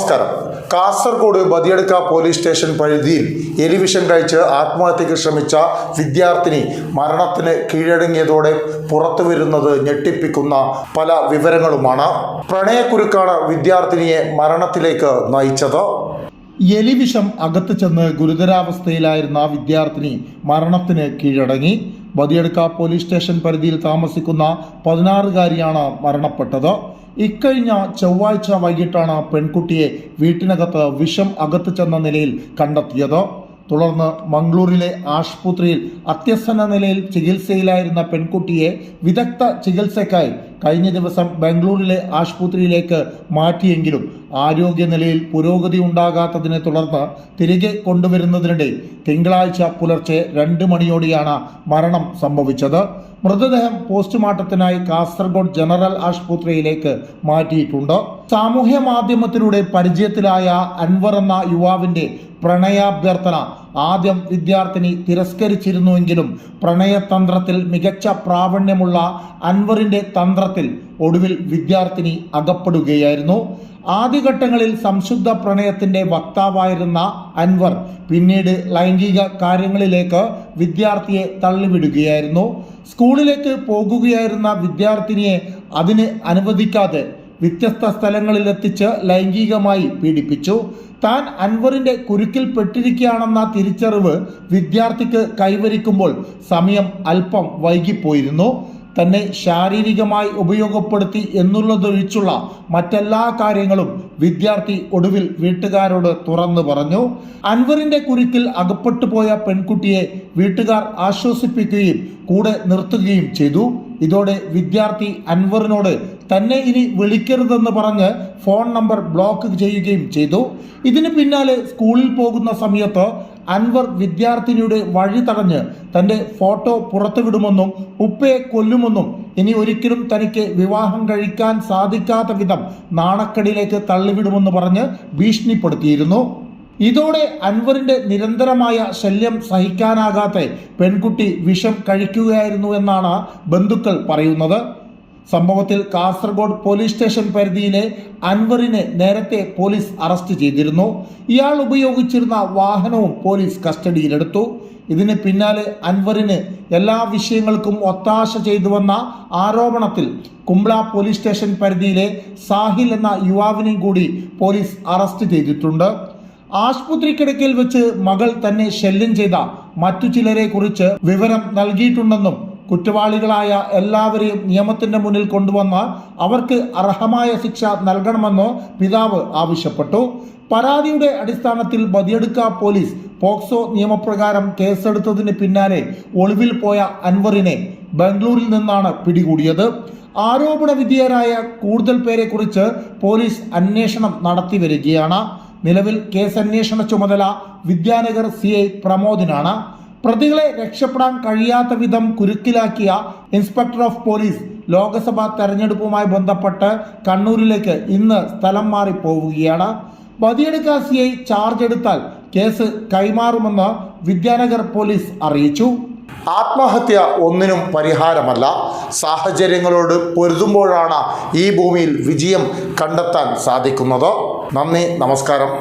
നമസ്കാരം. Kasaragod Badiyadka police station പരിധിയിൽ എലിവിഷൻ കഴിച്ച് ആത്മഹത്യക്ക് ശ്രമിച്ച വിദ്യാർത്ഥിനി മരണത്തിന് കീഴടങ്ങിയതോടെ പുറത്തു വരുന്നത് ഞെട്ടിപ്പിക്കുന്ന പല വിവരങ്ങളുമാണ്. പ്രണയക്കുരുക്കാണ് വിദ്യാർത്ഥിനിയെ മരണത്തിലേക്ക് നയിച്ചത്. എലിവിഷം അകത്ത് ചെന്ന് ഗുരുതരാവസ്ഥയിലായിരുന്ന വിദ്യാർത്ഥിനി മരണത്തിന് കീഴടങ്ങി. ബദിയടുക്ക പോലീസ് സ്റ്റേഷൻ പരിധിയിൽ താമസിക്കുന്ന പതിനാറുകാരിയാണ് മരണപ്പെട്ടത്. ഇക്കഴിഞ്ഞ ചൊവ്വാഴ്ച വൈകിട്ടാണ് പെൺകുട്ടിയെ വീട്ടിനകത്ത് വിഷം അകത്ത് ചെന്ന നിലയിൽ കണ്ടെത്തിയത്. തുടർന്ന് മംഗളൂരിലെ ആശുപത്രിയിൽ അത്യസന്ന നിലയിൽ ചികിത്സയിലായിരുന്ന പെൺകുട്ടിയെ വിദഗ്ധ ചികിത്സയ്ക്കായി കഴിഞ്ഞ ദിവസം ബാംഗ്ലൂരിലെ ആശുപത്രിയിലേക്ക് മാറ്റിയെങ്കിലും ആരോഗ്യനിലയിൽ പുരോഗതി ഉണ്ടാകാത്തതിനെ തുടർന്ന് തിരികെ കൊണ്ടുവരുന്നതിനിടെ തിങ്കളാഴ്ച പുലർച്ചെ രണ്ട് മണിയോടെയാണ് മരണം സംഭവിച്ചത്. മൃതദേഹം പോസ്റ്റ്മോർട്ടത്തിനായി കാസർഗോഡ് ജനറൽ ആശുപത്രിയിലേക്ക് മാറ്റിയിട്ടുണ്ട്. സാമൂഹ്യ മാധ്യമത്തിലൂടെ പരിചയത്തിലായ അൻവർ എന്ന യുവാവിന്റെ പ്രണയാഭ്യർത്ഥന ആദ്യം വിദ്യാർത്ഥിനി തിരസ്കരിച്ചിരുന്നുവെങ്കിലും പ്രണയതന്ത്രത്തിൽ മികച്ച പ്രാവീണ്യമുള്ള അൻവറിന്റെ തന്ത്രത്തിൽ ഒടുവിൽ വിദ്യാർത്ഥിനി അകപ്പെടുകയായിരുന്നു. ആദ്യഘട്ടങ്ങളിൽ സംശുദ്ധ പ്രണയത്തിന്റെ വക്താവായിരുന്ന അൻവർ പിന്നീട് ലൈംഗിക കാര്യങ്ങളിലേക്ക് വിദ്യാർത്ഥിയെ തള്ളിവിടുകയായിരുന്നു. സ്കൂളിലേക്ക് പോകുകയായിരുന്ന വിദ്യാർത്ഥിനിയെ അതിന് അനുവദിക്കാതെ വ്യത്യസ്ത സ്ഥലങ്ങളിലെത്തിച്ച് ലൈംഗികമായി പീഡിപ്പിച്ചു. താൻ അൻവറിന്റെ കുരുക്കിൽ പെട്ടിരിക്കുകയാണെന്ന തിരിച്ചറിവ് വിദ്യാർത്ഥിക്ക് കൈവരിക്കുമ്പോൾ സമയം അല്പം വൈകിപ്പോയിരുന്നു. തന്നെ ശാരീരികമായി ഉപയോഗപ്പെടുത്തി എന്നുള്ളതൊഴിച്ചുള്ള മറ്റെല്ലാ കാര്യങ്ങളും വിദ്യാർത്ഥി ഒടുവിൽ വീട്ടുകാരോട് തുറന്നു പറഞ്ഞു. അൻവറിന്റെ കുരുക്കിൽ അകപ്പെട്ടു പോയ പെൺകുട്ടിയെ വീട്ടുകാർ ആശ്വസിപ്പിക്കുകയും കൂടെ നിർത്തുകയും ചെയ്തു. ഇതോടെ വിദ്യാർത്ഥി അൻവറിനോട് തന്നെ ഇനി വിളിക്കരുതെന്ന് പറഞ്ഞ് ഫോൺ നമ്പർ ബ്ലോക്ക് ചെയ്യുകയും ചെയ്തു. ഇതിന് പിന്നാലെ സ്കൂളിൽ പോകുന്ന സമയത്ത് അൻവർ വിദ്യാർത്ഥിനിയുടെ വഴി തടഞ്ഞ് തന്റെ ഫോട്ടോ പുറത്തുവിടുമെന്നും ഉപ്പയെ കൊല്ലുമെന്നും ഇനി ഒരിക്കലും തനിക്ക് വിവാഹം കഴിക്കാൻ സാധിക്കാത്ത വിധം നാണക്കടിയിലേക്ക് തള്ളിവിടുമെന്ന് പറഞ്ഞ് ഭീഷണിപ്പെടുത്തിയിരുന്നു. ഇതോടെ അൻവറിന്റെ നിരന്തരമായ ശല്യം സഹിക്കാനാകാത്ത പെൺകുട്ടി വിഷം കഴിക്കുകയായിരുന്നു എന്നാണ് ബന്ധുക്കൾ പറയുന്നത്. സംഭവത്തിൽ കാസർഗോഡ് പോലീസ് സ്റ്റേഷൻ പരിധിയിലെ അൻവറിനെ നേരത്തെ പോലീസ് അറസ്റ്റ് ചെയ്തിരുന്നു. ഇയാൾ ഉപയോഗിച്ചിരുന്ന വാഹനവും പോലീസ് കസ്റ്റഡിയിലെടുത്തു. ഇതിന് പിന്നാലെ അൻവറിന് എല്ലാ വിഷയങ്ങൾക്കും ഒത്താശ ചെയ്തുവന്ന ആരോപണത്തിൽ കുംബ്ല പോലീസ് സ്റ്റേഷൻ പരിധിയിലെ സാഹിൽ എന്ന യുവാവിനെയും കൂടി പോലീസ് അറസ്റ്റ് ചെയ്തിട്ടുണ്ട്. ആശുപത്രി കിടക്കയിൽ വെച്ച് മകൾ തന്നെ ശല്യം ചെയ്ത മറ്റു ചിലരെ കുറിച്ച് വിവരം നൽകിയിട്ടുണ്ടെന്നും കുറ്റവാളികളായ എല്ലാവരെയും നിയമത്തിന്റെ മുന്നിൽ കൊണ്ടുവന്ന് അവർക്ക് അർഹമായ ശിക്ഷ നൽകണമെന്ന് പിതാവ് ആവശ്യപ്പെട്ടു. പരാതിയുടെ അടിസ്ഥാനത്തിൽ ബദിയടുക്ക പോലീസ് പോക്സോ നിയമപ്രകാരം കേസെടുത്തതിന് പിന്നാലെ ഒളിവിൽ പോയ അൻവറിനെ ബാംഗ്ലൂരിൽ നിന്നാണ് പിടികൂടിയത്. ആരോപണ വിധേയരായ കൂടുതൽ പേരെ കുറിച്ച് പോലീസ് അന്വേഷണം നടത്തി വരികയാണ്. നിലവിൽ കേസ് അന്വേഷണ ചുമതല വിദ്യാനഗർ സി ഐ പ്രമോദിനാണ്. പ്രതികളെ രക്ഷപ്പെടാൻ കഴിയാത്ത വിധം കുരുക്കിലാക്കിയ ഇൻസ്പെക്ടർ ഓഫ് പോലീസ് ലോക്സഭാ തെരഞ്ഞെടുപ്പുമായി ബന്ധപ്പെട്ട് കണ്ണൂരിലേക്ക് ഇന്ന് സ്ഥലം മാറി പോവുകയാണ്. ബദിയടുക്ക സി ഐ ചാർജ് എടുത്താൽ കേസ് കൈമാറുമെന്ന് വിദ്യാനഗർ പോലീസ് അറിയിച്ചു. ആത്മഹത്യ ഒന്നിനും പരിഹാരമല്ല. സാഹചര്യങ്ങളോട് പൊരുതുമ്പോഴാണ് ഈ ഭൂമിയിൽ വിജയം കണ്ടെത്താൻ സാധിക്കുന്നത്. നന്ദി നമസ്കാരം.